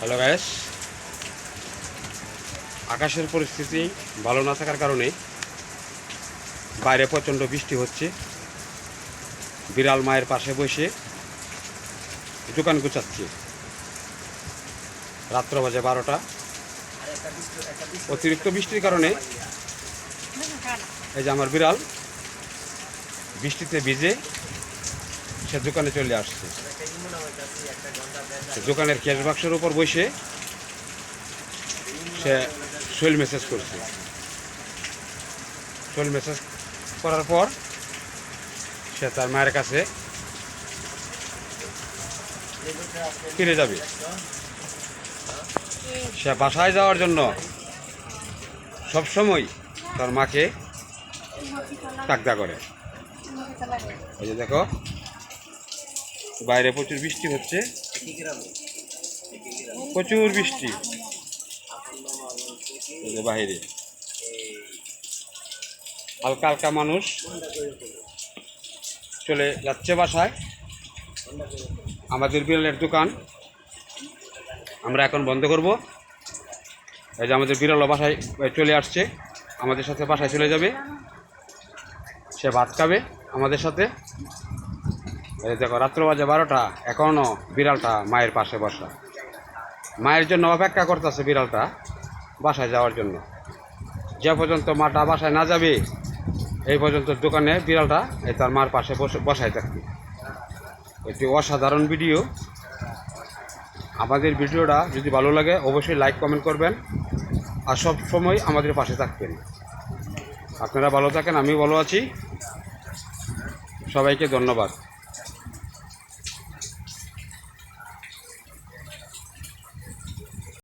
Hello gas আকাশের পরিস্থিতি ভালো না থাকার কারণে বাইরে প্রচণ্ড বৃষ্টি হচ্ছে। বিড়াল মায়ের পাশে বসে দোকান গুছাচ্ছে। রাত্র বাজে বারোটা। অতিরিক্ত বৃষ্টির কারণে এই যে আমার বিড়াল বৃষ্টিতে ভিজে সে দোকানে চলে আসছে। দোকানের ক্যাশ বাক্সের উপর বসে সে শৈল মেসেজ করছে। শৈল মেসেজ করার পর সে তার মায়ের কাছে ফিরে যাবে। সে বাসায় যাওয়ার জন্য সবসময় তার মাকে তাকদা করে। এই যে দেখো বাইরে প্রচুর বৃষ্টি হচ্ছে। প্রচুর বৃষ্টি। বাইরে। হালকা হালকা মানুষ চলে যাচ্ছে বাসায়। আমাদের বিড়ালের দোকান। আমরা এখন বন্ধ করব। এই যে আমাদের বিড়াল বাসায় চলে আসছে। আমাদের সাথে বাসায় চলে যাবে। সে ভাত খাবে আমাদের সাথে। এই দেখো, রাত্র বাজে বারোটা এখনও বিড়ালটা মায়ের পাশে বসা। মায়ের জন্য অপেক্ষা করতেছে বিড়ালটা বাসায় যাওয়ার জন্য। যে পর্যন্ত মাটা বাসায় না যাবে, এই পর্যন্ত দোকানে বিড়ালটা এই তার মার পাশে বসে, বসায় থাকবে। একটি অসাধারণ ভিডিও। আমাদের ভিডিওটা যদি ভালো লাগে, অবশ্যই লাইক, কমেন্ট করবেন আর সব সময় আমাদের পাশে থাকবেন। আপনারা ভালো থাকেন আমি ভালো আছি। সবাইকে ধন্যবাদ।